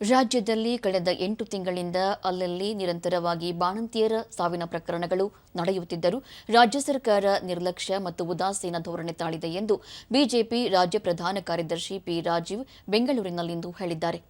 ರಾಜ್ಯದಲ್ಲಿ ಕಳೆದ ಎಂಟು ತಿಂಗಳಿಂದ ಅಲ್ಲಲ್ಲಿ ನಿರಂತರವಾಗಿ ಬಾಣಂತಿಯರ ಸಾವಿನ ಪ್ರಕರಣಗಳು ನಡೆಯುತ್ತಿದ್ದರೂ ರಾಜ್ಯ ಸರ್ಕಾರ ನಿರ್ಲಕ್ಷ್ಯ ಮತ್ತು ಉದಾಸೀನ ಧೋರಣೆ ತಾಳಿದೆ ಎಂದು ಬಿಜೆಪಿ ರಾಜ್ಯ ಪ್ರಧಾನ ಕಾರ್ಯದರ್ಶಿ ಪಿ ರಾಜೀವ್ ಬೆಂಗಳೂರಿನಲ್ಲಿಂದು ಹೇಳಿದ್ದಾರೆ.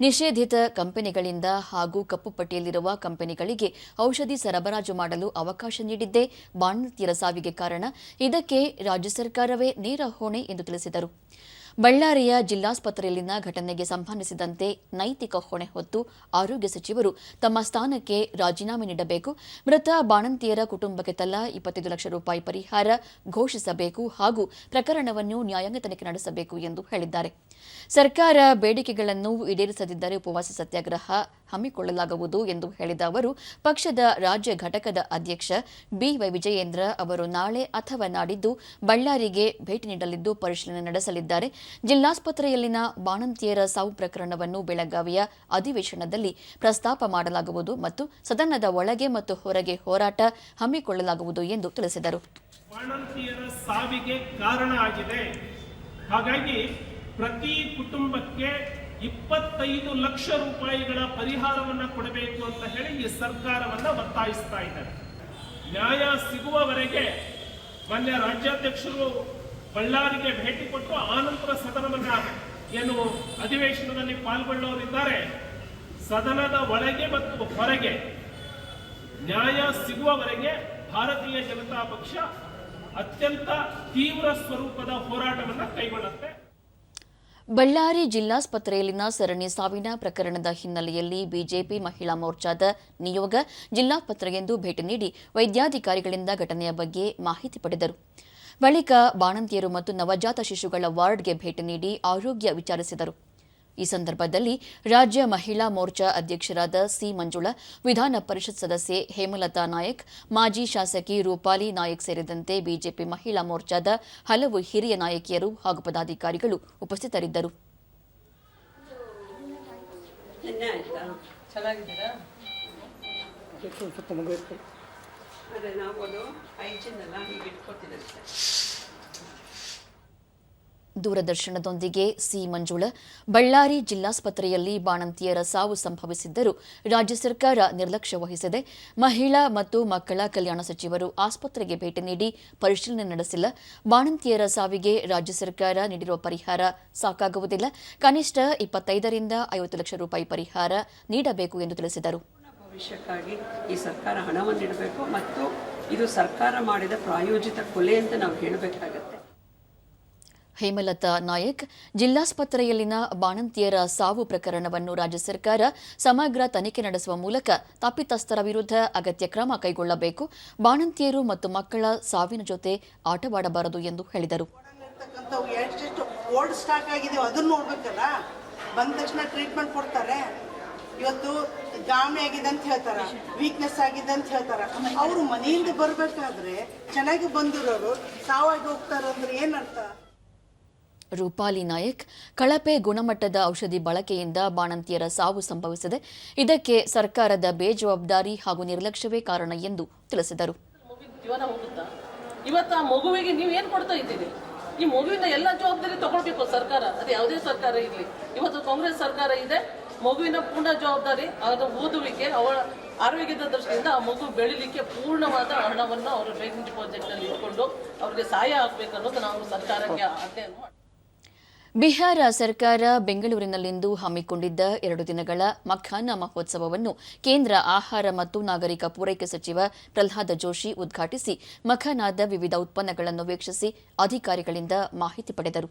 ನಿಷೇಧಿತ ಕಂಪನಿಗಳಿಂದ ಹಾಗೂ ಕಪ್ಪು ಪಟ್ಟಿಯಲ್ಲಿರುವ ಕಂಪನಿಗಳಿಗೆ ಔಷಧಿ ಸರಬರಾಜು ಮಾಡಲು ಅವಕಾಶ ನೀಡಿದ್ದೇ ಬಾಣಂತಿಯರ ಸಾವಿಗೆ ಕಾರಣ. ಇದಕ್ಕೆ ರಾಜ್ಯ ಸರ್ಕಾರವೇ ನೇರ ಹೊಣೆ ಎಂದು ತಿಳಿಸಿದರು. ಬಳ್ಳಾರಿಯ ಜಿಲ್ಲಾಸ್ಪತ್ರೆಯಲ್ಲಿನ ಘಟನೆಗೆ ಸಂಬಂಧಿಸಿದಂತೆ ನೈತಿಕ ಹೊಣೆ ಹೊತ್ತು ಆರೋಗ್ಯ ಸಚಿವರು ತಮ್ಮ ಸ್ಥಾನಕ್ಕೆ ರಾಜೀನಾಮೆ ನೀಡಬೇಕು. ಮೃತ ಬಾಣಂತಿಯರ ಕುಟುಂಬಕ್ಕೆ ತಲಾ ಇಪ್ಪತ್ತೈದು ಲಕ್ಷ ರೂಪಾಯಿ ಪರಿಹಾರ ಘೋಷಿಸಬೇಕು ಹಾಗೂ ಪ್ರಕರಣವನ್ನು ನ್ಯಾಯಾಂಗ ತನಿಖೆ ನಡೆಸಬೇಕು ಎಂದು ಹೇಳಿದ್ದಾರೆ. ಸರ್ಕಾರ ಬೇಡಿಕೆಗಳನ್ನು ಈಡೇರಿಸದಿದ್ದರೆ ಉಪವಾಸ ಸತ್ಯಾಗ್ರಹ ಹಮ್ಮಿಕೊಳ್ಳಲಾಗುವುದು ಎಂದು ಹೇಳಿದ ಅವರು, ಪಕ್ಷದ ರಾಜ್ಯ ಘಟಕದ ಅಧ್ಯಕ್ಷ ಬಿವೈ ವಿಜಯೇಂದ್ರ ಅವರು ನಾಳೆ ಅಥವಾ ನಾಡಿದ್ದು ಬಳ್ಳಾರಿಗೆ ಭೇಟಿ ನೀಡಲಿದ್ದು ಪರಿಶೀಲನೆ ನಡೆಸಲಿದ್ದಾರೆ. ಜಿಲ್ಲಾಸ್ಪತ್ರೆಯಲ್ಲಿನ ಬಾಣಂತಿಯರ ಸಾವು ಪ್ರಕರಣವನ್ನು ಬೆಳಗಾವಿಯ ಅಧಿವೇಶನದಲ್ಲಿ ಪ್ರಸ್ತಾಪ ಮಾಡಲಾಗುವುದು ಮತ್ತು ಸದನದ ಒಳಗೆ ಮತ್ತು ಹೊರಗೆ ಹೋರಾಟ ಹಮ್ಮಿಕೊಳ್ಳಲಾಗುವುದು ಎಂದು ತಿಳಿಸಿದರು. ಪ್ರತಿ ಕುಟುಂಬಕ್ಕೆ ಇಪ್ಪತ್ತೈದು ಲಕ್ಷ ರೂಪಾಯಿಗಳ ಪರಿಹಾರವನ್ನು ಕೊಡಬೇಕು ಅಂತ ಹೇಳಿ ಈ ಸರ್ಕಾರವನ್ನ ಒತ್ತಾಯಿಸ್ತಾ ಇದ್ದಾರೆ. ನ್ಯಾಯ ಸಿಗುವವರೆಗೆ ಮಾನ್ಯ ರಾಜ್ಯಾಧ್ಯಕ್ಷರು ಬಳ್ಳಾರಿಗೆ ಭೇಟಿ ಕೊಟ್ಟು ಆನಂತರ ಸದನವನ್ನ ಏನು ಅಧಿವೇಶನದಲ್ಲಿ ಪಾಲ್ಗೊಳ್ಳೋರಿದ್ದಾರೆ. ಸದನದ ಒಳಗೆ ಮತ್ತು ಹೊರಗೆ ನ್ಯಾಯ ಸಿಗುವವರೆಗೆ ಭಾರತೀಯ ಜನತಾ ಪಕ್ಷ ಅತ್ಯಂತ ತೀವ್ರ ಸ್ವರೂಪದ ಹೋರಾಟವನ್ನು ಕೈಗೊಳ್ಳುತ್ತೆ. ಬಳ್ಳಾರಿ ಜಿಲ್ಲಾಸ್ಪತ್ರೆಯಲ್ಲಿನ ಸರಣಿ ಸಾವಿನ ಪ್ರಕರಣದ ಹಿನ್ನೆಲೆಯಲ್ಲಿ ಬಿಜೆಪಿ ಮಹಿಳಾ ಮೋರ್ಚಾದ ನಿಯೋಗ ಜಿಲ್ಲಾಸ್ಪತ್ರೆಗೆಂದು ಭೇಟಿ ನೀಡಿ ವೈದ್ಯಾಧಿಕಾರಿಗಳಿಂದ ಘಟನೆಯ ಬಗ್ಗೆ ಮಾಹಿತಿ ಪಡೆದರು. ಬಳಿಕ ಬಾಣಂತಿಯರು ಮತ್ತು ನವಜಾತ ಶಿಶುಗಳ ವಾರ್ಡ್ಗೆ ಭೇಟಿ ನೀಡಿ ಆರೋಗ್ಯ ವಿಚಾರಿಸಿದರು. ಈ ಸಂದರ್ಭದಲ್ಲಿ ರಾಜ್ಯ ಮಹಿಳಾ ಮೋರ್ಚಾ ಅಧ್ಯಕ್ಷರಾದ ಸಿ ಮಂಜುಳಾ ವಿಧಾನ ಪರಿಷತ್ ಸದಸ್ಯೆ ಹೇಮಲತಾ ನಾಯಕ್ ಮಾಜಿ ಶಾಸಕಿ ರೂಪಾಲಿ ನಾಯಕ್ ಸೇರಿದಂತೆ ಬಿಜೆಪಿ ಮಹಿಳಾ ಮೋರ್ಚಾದ ಹಲವು ಹಿರಿಯ ನಾಯಕಿಯರು ಹಾಗೂ ಪದಾಧಿಕಾರಿಗಳು ಉಪಸ್ಥಿತರಿದ್ದರು. ಅದೇ ನಾವು ಅದು ಜನ ಹೀಗೆ ಇಟ್ಕೊತೀವಿ ಅಷ್ಟೇ ದೂರದರ್ಶನದೊಂದಿಗೆ ಸಿ. ಮಂಜುಳ, ಬಳ್ಳಾರಿ ಜಿಲ್ಲಾಸ್ಪತ್ರೆಯಲ್ಲಿ ಬಾಣಂತಿಯರ ಸಾವು ಸಂಭವಿಸಿದ್ದರೂ ರಾಜ್ಯ ಸರ್ಕಾರ ನಿರ್ಲಕ್ಷ್ಯ ವಹಿಸಿದೆ ಮಹಿಳಾ ಮತ್ತು ಮಕ್ಕಳ ಕಲ್ಯಾಣ ಸಚಿವರು ಆಸ್ಪತ್ರೆಗೆ ಭೇಟಿ ನೀಡಿ ಪರಿಶೀಲನೆ ನಡೆಸಿಲ್ಲ. ಬಾಣಂತಿಯರ ಸಾವಿಗೆ ರಾಜ್ಯ ಸರ್ಕಾರ ನೀಡಿರುವ ಪರಿಹಾರ ಸಾಕಾಗುವುದಿಲ್ಲ. ಕನಿಷ್ಠ ಇಪ್ಪತ್ತೈದರಿಂದ ಐವತ್ತು ಲಕ್ಷ ರೂಪಾಯಿ ಪರಿಹಾರ ನೀಡಬೇಕು ಎಂದು ತಿಳಿಸಿದರು. ಭವಿಷ್ಯಕ್ಕಾಗಿ ಈ ಸರ್ಕಾರ ಹಣವನ್ನು ನೀಡಬೇಕು ಮತ್ತು ಇದು ಸರ್ಕಾರ ಮಾಡಿದ ಪ್ರಾಯೋಜಿತ ಕೊಲೆ ಅಂತ ನಾವು ಹೇಳಬೇಕಾಗತ್ತೆ. ಹೇಮಲತಾ ನಾಯಕ್, ಜಿಲ್ಲಾಸ್ಪತ್ರೆಯಲ್ಲಿನ ಬಾಣಂತಿಯರ ಸಾವು ಪ್ರಕರಣವನ್ನು ರಾಜ್ಯ ಸರ್ಕಾರ ಸಮಗ್ರ ತನಿಖೆ ನಡೆಸುವ ಮೂಲಕ ತಪ್ಪಿತಸ್ಥರ ವಿರುದ್ಧ ಅಗತ್ಯ ಕ್ರಮ ಕೈಗೊಳ್ಳಬೇಕು. ಬಾಣಂತಿಯರು ಮತ್ತು ಮಕ್ಕಳ ಸಾವಿನ ಜೊತೆ ಆಟವಾಡಬಾರದು ಎಂದು ಹೇಳಿದರು. ಬಂದ ಟ್ರೀಟ್ಮೆಂಟ್ ಕೊಡ್ತಾರೆ. ಇವತ್ತು ಆಗಿದೆ ಅಂತ ಹೇಳ್ತಾರ ವೀಕ್ನೆಸ್ ಆಗಿದೆ ಅಂತ ಹೇಳ್ತಾರ. ಅವರು ಮನೆಯಿಂದ ಬರ್ಬೇಕಾದ್ರೆ ಚೆನ್ನಾಗಿ ಬಂದಿರೋರು, ಸಾವಾಗಿ ಹೋಗ್ತಾರಂದ್ರೆ ಏನರ್ಥ? ರೂಪಾಲಿ ನಾಯಕ್, ಕಳಪೆ ಗುಣಮಟ್ಟದ ಔಷಧಿ ಬಳಕೆಯಿಂದ ಬಾಣಂತಿಯರ ಸಾವು ಸಂಭವಿಸಿದೆ. ಇದಕ್ಕೆ ಸರ್ಕಾರದ ಬೇಜವಾಬ್ದಾರಿ ಹಾಗೂ ನಿರ್ಲಕ್ಷ್ಯವೇ ಕಾರಣ ಎಂದು ತಿಳಿಸಿದರು. ಇವತ್ತು ಆ ಮಗುವಿಗೆ ನೀವು ಏನು ಕೊಡ್ತಾ ಇದ್ದೀರಿ? ಈ ಮಗುವಿನ ಎಲ್ಲ ಜವಾಬ್ದಾರಿ ತಗೊಳ್ಬೇಕು ಸರ್ಕಾರ. ಅದು ಯಾವುದೇ ಸರ್ಕಾರ ಇರಲಿ. ಇವತ್ತು ಕಾಂಗ್ರೆಸ್ ಸರ್ಕಾರ ಇದೆ. ಮಗುವಿನ ಪೂರ್ಣ ಜವಾಬ್ದಾರಿ ಅದರ ಓದುವಿಕೆ, ಅವಳ ಆರೋಗ್ಯದ ದೃಷ್ಟಿಯಿಂದ ಆ ಮಗು ಬೆಳಿಲಿಕ್ಕೆ ಪೂರ್ಣವಾದ ಹಣವನ್ನು ಅವರು ಬೇಕಿಂಗ್ ಡಿಪಾಸಿಟ್ನಲ್ಲಿ ಇಟ್ಕೊಂಡು ಅವರಿಗೆ ಸಹಾಯ ಆಗಬೇಕನ್ನೋದು ನಾವು ಸರ್ಕಾರಕ್ಕೆ ಮಾಡಿ ಬಿಹಾರ ಸರ್ಕಾರ ಬೆಂಗಳೂರಿನಲ್ಲಿಂದು ಹಮ್ಮಿಕೊಂಡಿದ್ದ ಎರಡು ದಿನಗಳ ಮಖಾನ ಮಹೋತ್ಸವವನ್ನು ಕೇಂದ್ರ ಆಹಾರ ಮತ್ತು ನಾಗರಿಕ ಪೂರೈಕೆ ಸಚಿವ ಪ್ರಹ್ಲಾದ ಜೋಶಿ ಉದ್ಘಾಟಿಸಿ ಮಖಾನಾದ ವಿವಿಧ ಉತ್ಪನ್ನಗಳನ್ನು ವೀಕ್ಷಿಸಿ ಅಧಿಕಾರಿಗಳಿಂದ ಮಾಹಿತಿ ಪಡೆದರು.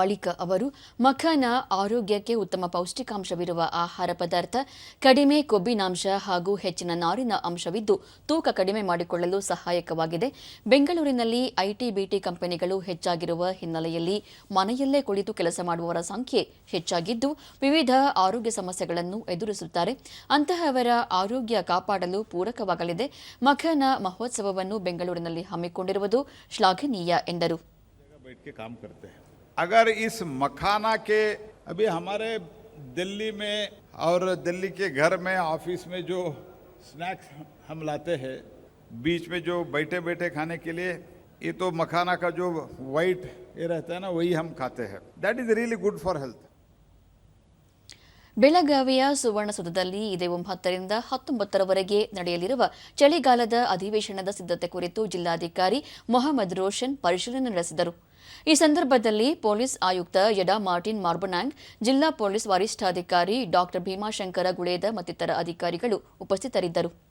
ಬಳಿಕ ಅವರು, ಮಖನ ಆರೋಗ್ಯಕ್ಕೆ ಉತ್ತಮ ಪೌಷ್ಟಿಕಾಂಶವಿರುವ ಆಹಾರ ಪದಾರ್ಥ, ಕಡಿಮೆ ಕೊಬ್ಬಿನಾಂಶ ಹಾಗೂ ಹೆಚ್ಚಿನ ನಾರಿನ ಅಂಶವಿದ್ದು ತೂಕ ಕಡಿಮೆ ಮಾಡಿಕೊಳ್ಳಲು ಸಹಾಯಕವಾಗಿದೆ. ಬೆಂಗಳೂರಿನಲ್ಲಿ ಐಟಿ ಬಿಟಿ ಕಂಪನಿಗಳು ಹೆಚ್ಚಾಗಿರುವ ಹಿನ್ನೆಲೆಯಲ್ಲಿ ಮನೆಯಲ್ಲೇ ಕುಳಿತು ಕೆಲಸ ಮಾಡುವವರ ಸಂಖ್ಯೆ ಹೆಚ್ಚಾಗಿದ್ದು, ವಿವಿಧ ಆರೋಗ್ಯ ಸಮಸ್ಯೆಗಳನ್ನು ಎದುರಿಸುತ್ತಾರೆ. ಅಂತಹವರ ಆರೋಗ್ಯ ಕಾಪಾಡಲು ಪೂರಕವಾಗಲಿದೆ. ಮಖನ ಮಹೋತ್ಸವವನ್ನು ಬೆಂಗಳೂರಿನಲ್ಲಿ ಹಮ್ಮಿಕೊಂಡಿರುವುದು ಶ್ಲಾಘನೀಯ ಎಂದರು. बैठ के काम करते हैं अगर इस मखाना के अभी हमारे दिल्ली में और दिल्ली के घर में ऑफिस में जो स्नैक्स हम लाते हैं बीच में जो बैठे बैठे खाने के लिए ये तो मखाना का जो वाइट ये रहता है ना वही हम खाते हैं that is really good for health ಬೆಳಗಾವಿಯ ಸುವರ್ಣಸೌಧದಲ್ಲಿ ಇದೇ ಒಂಬತ್ತರಿಂದ ಹತ್ತೊಂಬತ್ತರವರೆಗೆ ನಡೆಯಲಿರುವ ಚಳಿಗಾಲದ ಅಧಿವೇಶನದ ಸಿದ್ಧತೆ ಕುರಿತು ಜಿಲ್ಲಾಧಿಕಾರಿ ಮೊಹಮ್ಮದ್ ರೋಷನ್ ಪರಿಶೀಲನೆ ನಡೆಸಿದರು ಈ ಸಂದರ್ಭದಲ್ಲಿ ಪೊಲೀಸ್ ಆಯುಕ್ತ ಯಡಾ ಮಾರ್ಟಿನ್ ಮಾರ್ಬನಾಂಗ್, ಜಿಲ್ಲಾ ಪೊಲೀಸ್ ವರಿಷ್ಠಾಧಿಕಾರಿ ಡಾಕ್ಟರ್ ಭೀಮಾಶಂಕರ ಗುಳೇದ ಮತ್ತಿತರ ಅಧಿಕಾರಿಗಳು ಉಪಸ್ಥಿತರಿದ್ದರು.